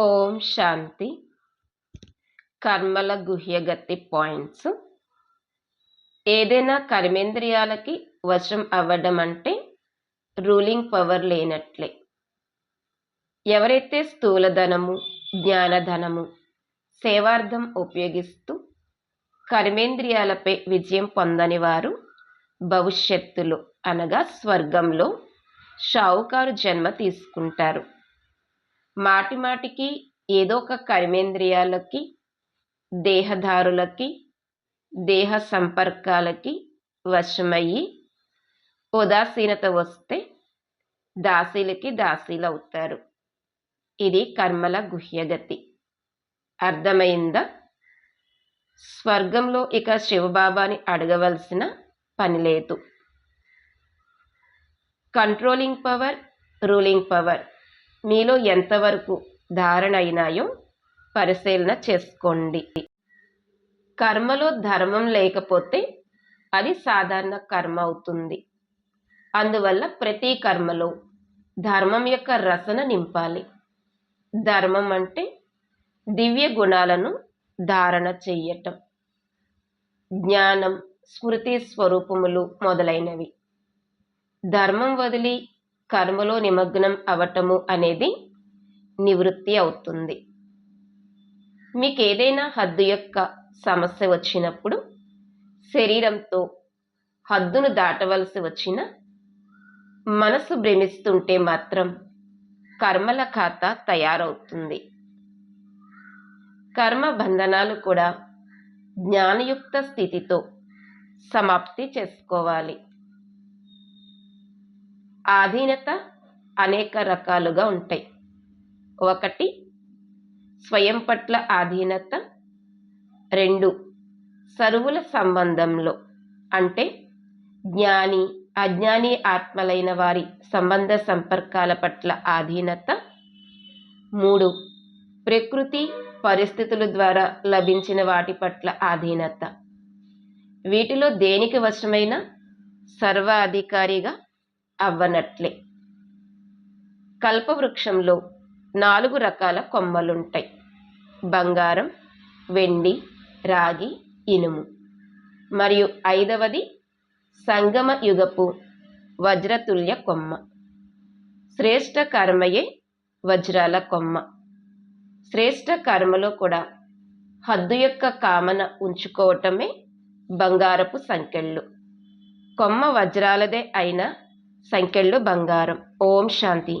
ఓం శాంతి. కర్మల గుహ్యగతి పాయింట్స్. ఏదైనా కర్మేంద్రియాలకి వశం అవ్వడం అంటే రూలింగ్ పవర్ లేనట్లే. ఎవరైతే స్థూలధనము జ్ఞానధనము సేవార్థం ఉపయోగిస్తూ కర్మేంద్రియాలపై విజయం పొందని వారు భవిష్యత్తులో అనగా స్వర్గంలో షావుకారు జన్మ తీసుకుంటారు. మాటిమాటికి ఏదో ఒక కర్మేంద్రియాలకి దేహదారులకి దేహ సంపర్కాలకి వశమయ్యి ఉదాసీనత వస్తే దాసీలకి దాసీలు అవుతారు ఇది కర్మల గుహ్యగతి. అర్థమైందా? స్వర్గంలో ఇక శివబాబాని అడగవలసిన పని లేదు. Controlling power ruling power. మీలో ఎంతవరకు ధారణ అయినాయో పరిశీలన చేసుకోండి. కర్మలో ధర్మం లేకపోతే అది సాధారణ కర్మ అవుతుంది. అందువల్ల ప్రతి కర్మలో ధర్మం యొక్క రసన నింపాలి. ధర్మం అంటే దివ్య గుణాలను ధారణ చెయ్యటం. జ్ఞానం స్మృతి స్వరూపములు మొదలైనవి. ధర్మం వదిలి కర్మలో నిమగ్నం అవటము అనేది నివృత్తి అవుతుంది. మీకు ఏదైనా హద్దు యొక్క సమస్య వచ్చినప్పుడు శరీరంతో హద్దును దాటవలసి వచ్చిన మనసు భ్రమిస్తుంటే మాత్రం కర్మల ఖాతా తయారవుతుంది. కర్మ బంధనాలు కూడా జ్ఞానయుక్త స్థితితో సమాప్తి చేసుకోవాలి. ఆధీనత అనేక రకాలుగా ఉంటాయి. ఒకటి స్వయం పట్ల ఆధీనత. రెండు సరువుల సంబంధంలో అంటే జ్ఞాని అజ్ఞాని ఆత్మలైన వారి సంబంధ సంపర్కాల పట్ల ఆధీనత. మూడు ప్రకృతి పరిస్థితుల ద్వారా లభించిన వాటి పట్ల ఆధీనత. వీటిలో దేనికి వశమైన? సర్వాధికారిగా అవ్వనట్లే. కల్పవృక్షంలో నాలుగు రకాల కొమ్మలుంటాయి. బంగారం వెండి రాగి ఇనుము. మరియు ఐదవది సంగమ యుగపు వజ్రతుల్య కొమ్మ. శ్రేష్ట కర్మయే వజ్రాల కొమ్మ. శ్రేష్ట కర్మలో కూడా హద్దు యొక్క కామన ఉంచుకోవటమే బంగారపు సంకెళ్ళు. కొమ్మ వజ్రాలదే అయినా సంఖ్యలు బంగారం. ఓం శాంతి.